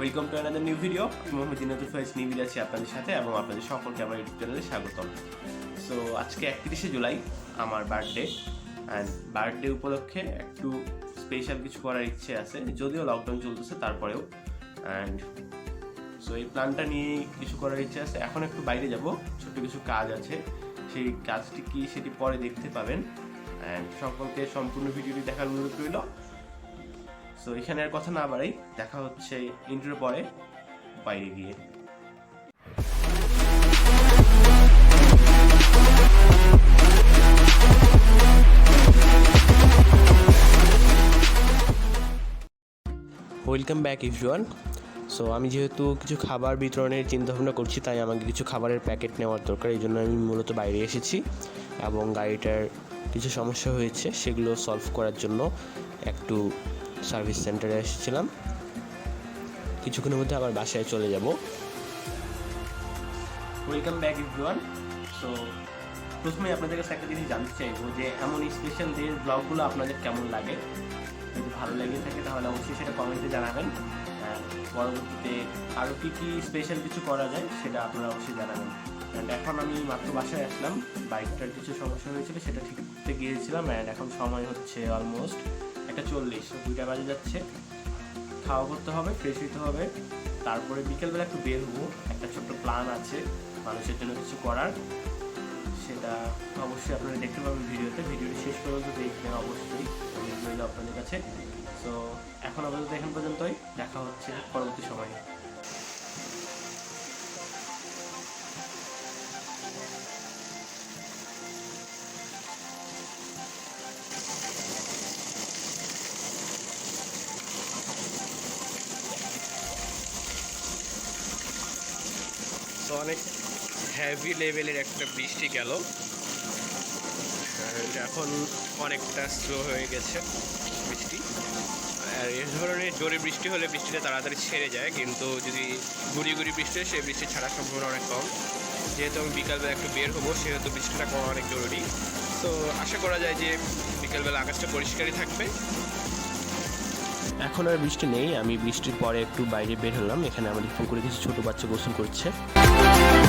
Welcome to another new video আমি মোহাম্মদ ইনাদুল ফাইজ নিবিল আছি আপনাদের সাথে এবং আপনাদের সকলকে আমার ইউটিউব চ্যানেলে স্বাগতম। সো আজকে একত্রিশে জুলাই, আমার বার্থডে অ্যান্ড বার্থডে উপলক্ষে একটু স্পেশাল কিছু করার ইচ্ছে আছে। যদিও লকডাউন চলতেছে, তারপরেও অ্যান্ড সো এই প্ল্যানটা নিয়ে কিছু করার ইচ্ছে আছে। এখন একটু বাইরে যাব, ছোট্ট কিছু কাজ আছে। সেই কাজটি কি, সেটি পরে দেখতে পাবেন। অ্যান্ড সকলকে সম্পূর্ণ ভিডিওটি দেখার অনুরোধ রইল। সো এখানে আর কথা না বাড়াই, দেখা হচ্ছে ইন্টার পরে, বাইরে গিয়ে। ওয়েলকাম ব্যাক ইভরিওয়ান সো আমি যেহেতু কিছু খাবার বিতরণের চিন্তাভাবনা করছি, তাই আমাকে কিছু খাবারের প্যাকেট নেওয়ার দরকার, এই জন্য আমি মূলত বাইরে এসেছি এবং গাড়িটার কিছু সমস্যা হয়েছে, সেগুলো সলভ করার জন্য একটু সার্ভিস সেন্টারে এসেছিলাম। কিছুক্ষণের মধ্যে আবার বাসায় চলে যাব। ওয়েলকাম ব্যাক ইভরিওয়ান সো প্রথমে আপনাদের কাছে একটা জিনিস জানতে চাইব যে, এমন স্পেশাল ডের ব্লগগুলো আপনাদের কেমন লাগে? যদি ভালো লেগে থাকে, তাহলে অবশ্যই সেটা কমেন্টে জানাবেন। পরবর্তীতে আরও কী কী স্পেশাল কিছু করা যায়, সেটা আপনারা অবশ্যই জানাবেন। অ্যান্ড এখন আমি মাত্র বাসায় আসলাম। বাইকটার কিছু সমস্যা হয়েছিল, সেটা ঠিক করতে গিয়েছিলাম। অ্যান্ড এখন সময় হচ্ছে অলমোস্ট একটা চল্লিশ। দুইটা বাজে যাচ্ছে। খাওয়া করতে হবে ফ্রেশ হইতে হবে। তারপরে বিকেলবেলা একটু বের হব। একটা ছোট্ট প্ল্যান আছে, মানুষের জন্য কিছু করার। সেটা অবশ্যই আপনারা দেখতে পাবেন ভিডিওতে। ভিডিওটি শেষ পর্যন্ত দেখবেন অবশ্যই। রইল আপনাদের কাছে। তো এখন আপাতত এখন পর্যন্তই। দেখা হচ্ছে পরবর্তী সময়ে। তো অনেক হ্যাভি লেভেলের একটা বৃষ্টি গেল। এখন অনেকটা স্লো হয়ে গেছে বৃষ্টি। আর এই ধরনের জোরে বৃষ্টি হলে বৃষ্টিটা তাড়াতাড়ি ছেড়ে যায়, কিন্তু যদি গুড়ি গুড়ি বৃষ্টি হয় সেই বৃষ্টি ছাড়ার সম্ভাবনা অনেক কম। যেহেতু আমি বিকালবেলা একটু বের হব, সেহেতু বৃষ্টিটা করা অনেক জরুরি। তো আশা করা যায় যে বিকালবেলা আকাশটা পরিষ্কারই থাকবে। এখন আর বৃষ্টি নেই, আমি বৃষ্টির পরে একটু বাইরে বের হলাম। এখানে আমাদের পুকুরে কিছু ছোটো বাচ্চা গোসল করছে। সো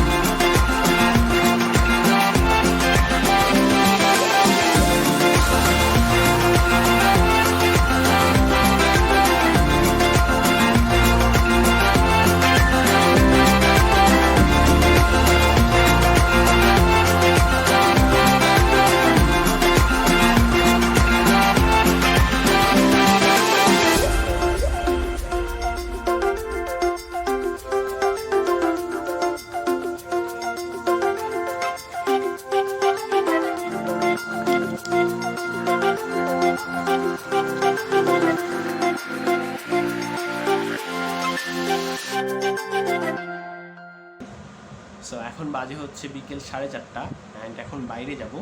হচ্ছে বিকেল সাড়ে চারটা অ্যান্ড এখন বাইরে যাব।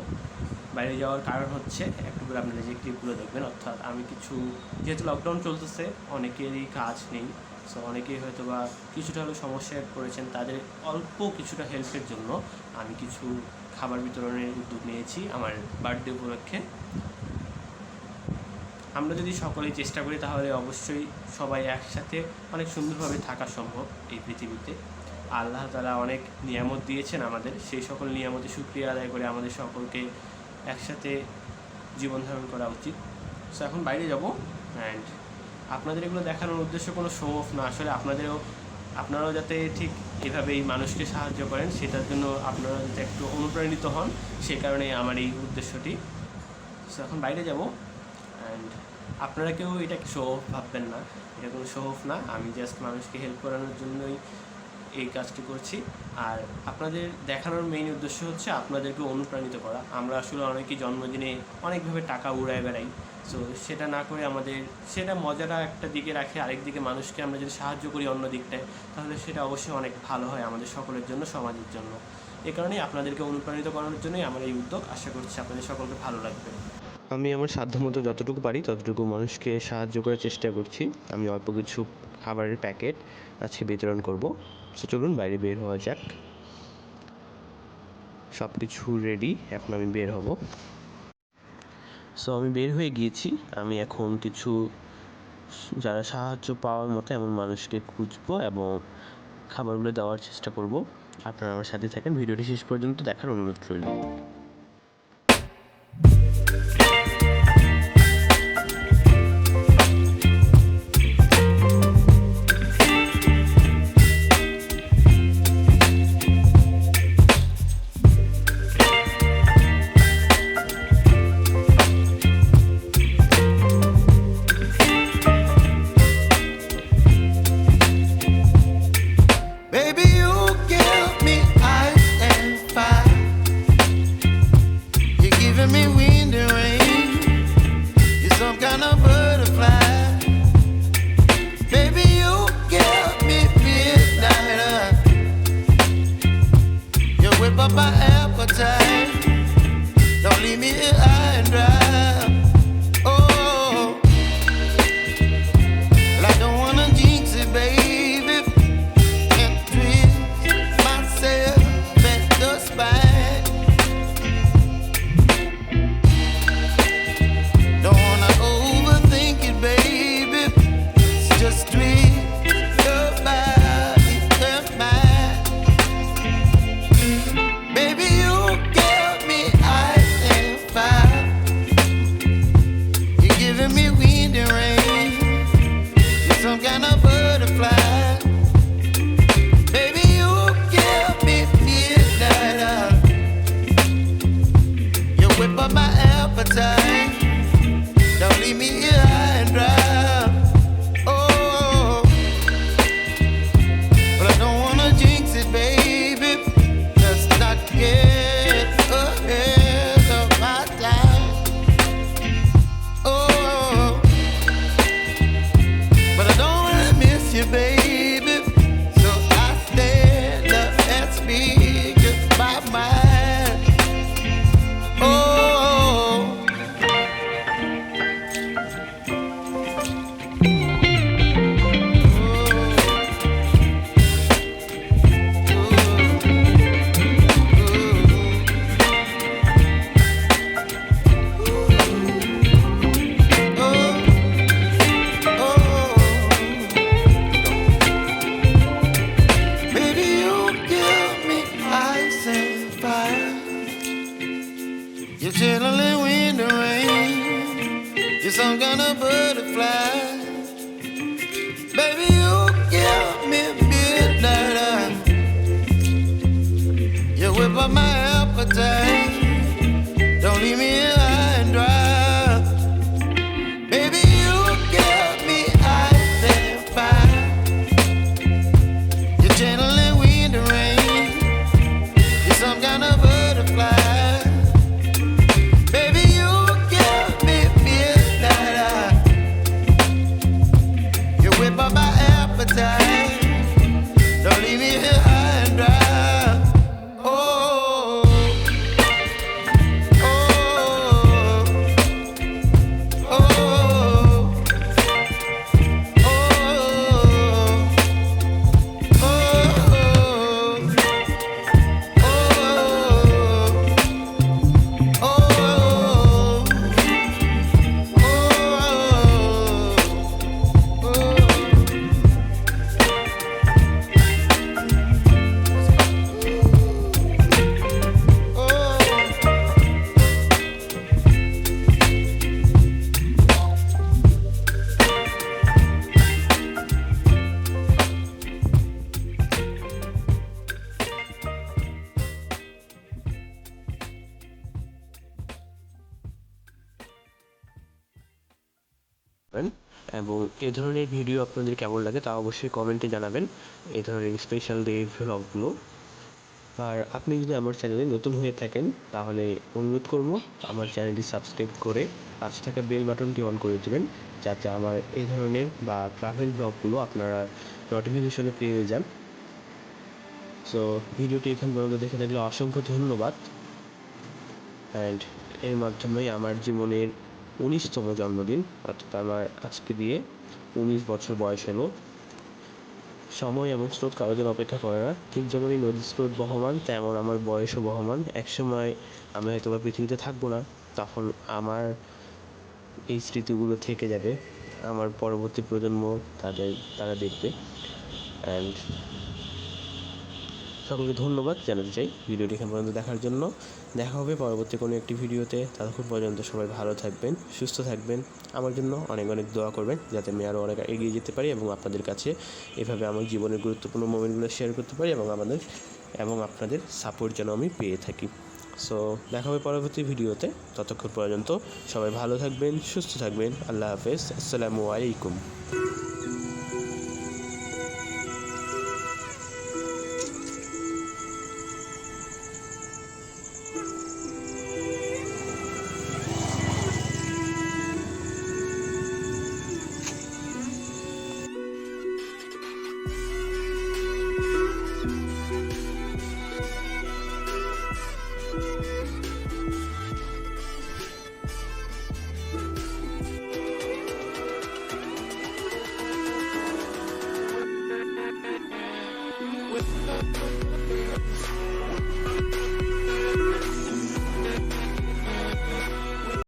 বাইরে যাওয়ার কারণ হচ্ছে, একটু করে আপনারা যে ক্লিপগুলো দেখবেন, অর্থাৎ আমি কিছু, যেহেতু লকডাউন চলতেছে, অনেকেরই কাজ নেই সো অনেকেই হয়তো বা কিছুটা হলেও সমস্যায় পড়েছেন, তাদের অল্প কিছুটা হেল্পের জন্য আমি কিছু খাবার বিতরণের উদ্যোগ নিয়েছি আমার বার্থডে উপলক্ষে। আমরা যদি সকলেই চেষ্টা করি, তাহলে অবশ্যই সবাই একসাথে অনেক সুন্দরভাবে থাকা সম্ভব এই পৃথিবীতে। আল্লাহ তালা অনেক নিয়ামত দিয়েছেন আমাদের। সেই সকল নিয়ামতে সুক্রিয়া আদায় করে আমাদের সকলকে একসাথে জীবন ধারণ করা উচিত। সো এখন বাইরে যাব। অ্যান্ড আপনাদের এগুলো দেখানোর উদ্দেশ্য কোনো শো অফ না। আসলে আপনাদেরও, আপনারাও যাতে ঠিক এভাবেই মানুষকে সাহায্য করেন, সেটার জন্য আপনারা যাতে একটু অনুপ্রাণিত হন, সে কারণে আমার এই উদ্দেশ্যটি। সো এখন বাইরে যাব। অ্যান্ড আপনারা কেউ এটা শো অফ ভাববেন না। এটা কোনো শো অফ না। আমি জাস্ট মানুষকে হেল্প করানোর জন্যই এই কাজটি করছি। আর আপনাদের দেখানোর মেইন উদ্দেশ্য হচ্ছে আপনাদেরকে অনুপ্রাণিত করা। আমরা আসলে অনেকেই জন্মদিনে অনেকভাবে টাকা উড়ায় বেড়াই। সো সেটা না করে আমাদের সেটা মজাটা একটা দিকে রাখে, আরেক দিকে মানুষকে আমরা যদি সাহায্য করি অন্য দিকটায়, তাহলে সেটা অবশ্যই অনেক ভালো হয় আমাদের সকলের জন্য, সমাজের জন্য। এ কারণেই আপনাদেরকে অনুপ্রাণিত করানোর জন্যই আমার এই উদ্যোগ। আশা করছি আপনাদের সকলকে ভালো লাগবে। আমি আমার সাধ্যমতো যতটুকু পারি, ততটুকু মানুষকে সাহায্য করার চেষ্টা করছি। আমি অল্প কিছু খাবারের প্যাকেট আজকে বিতরণ করব। সো চলুন বাইরে বের হওয়া যাক। সব কিছু রেডি এখন আমি বের হব। সো আমি বের হয়ে গিয়েছি। আমি এখন কিছু যারা সাহায্য পাওয়ার মতো এমন মানুষকে খুঁজবো এবং খাবারগুলো দেওয়ার চেষ্টা করব। আপনারা আমার সাথে থাকেন। ভিডিওটি শেষ পর্যন্ত দেখার অনুরোধ রইল। by my appetite. ধরনের ভিডিও আপনাদের কেমন লাগে তা অবশ্যই কমেন্টে জানাবেন। এই ধরনের স্পেশাল ডে ভ্লগগুলো আর আপনি যদি আমার চ্যানেলে নতুন হয়ে থাকেন, তাহলে অনুরোধ করব আমার চ্যানেলটি সাবস্ক্রাইব করে পাশে থাকা বেল বাটনটি অন করে দেবেন, যাতে আমার এই ধরনের বা ট্রাভেল ব্লগগুলো আপনারা নোটিফিকেশনে পেয়ে যান। সো ভিডিওটি এখান পর্যন্ত দেখে থাকলে অসংখ্য ধন্যবাদ। অ্যান্ড এর মাধ্যমেই আমার জীবনের উনিশতম জন্মদিন অর্থাৎ আমার আজকে দিয়ে উনিশ বছর বয়স হলো। সময় এবং স্রোত কারোর অপেক্ষা করে না। ঠিক যেমন এই নদীর স্রোত বহমান, তেমন আমার বয়সও বহমান। একসময় আমি হয়তো বা পৃথিবীতে থাকব না, তখন আমার এই স্মৃতিগুলো থেকে যাবে। আমার পরবর্তী প্রজন্ম তাদের, তারা দেখবে। অ্যান্ড সকলকে ধন্যবাদ। জানাতে চাই ভিডিওটি এখান পর্যন্ত দেখার জন্য। দেখা হবে পরবর্তী কোনো একটি ভিডিওতে। ততক্ষণ পর্যন্ত সবাই ভালো থাকবেন, সুস্থ থাকবেন। আমার জন্য অনেক অনেক দোয়া করবেন যাতে আমি আরও অনেক এগিয়ে যেতে পারি এবং আপনাদের কাছে এভাবে আমার জীবনের গুরুত্বপূর্ণ মোমেন্টগুলো শেয়ার করতে পারি এবং আমাদের, এবং আপনাদের সাপোর্ট যেন আমি পেয়ে থাকি। সো দেখা হবে পরবর্তী ভিডিওতে। ততক্ষণ পর্যন্ত সবাই ভালো থাকবেন, সুস্থ থাকবেন। আল্লাহ হাফেজ। আসসালামু আলাইকুম।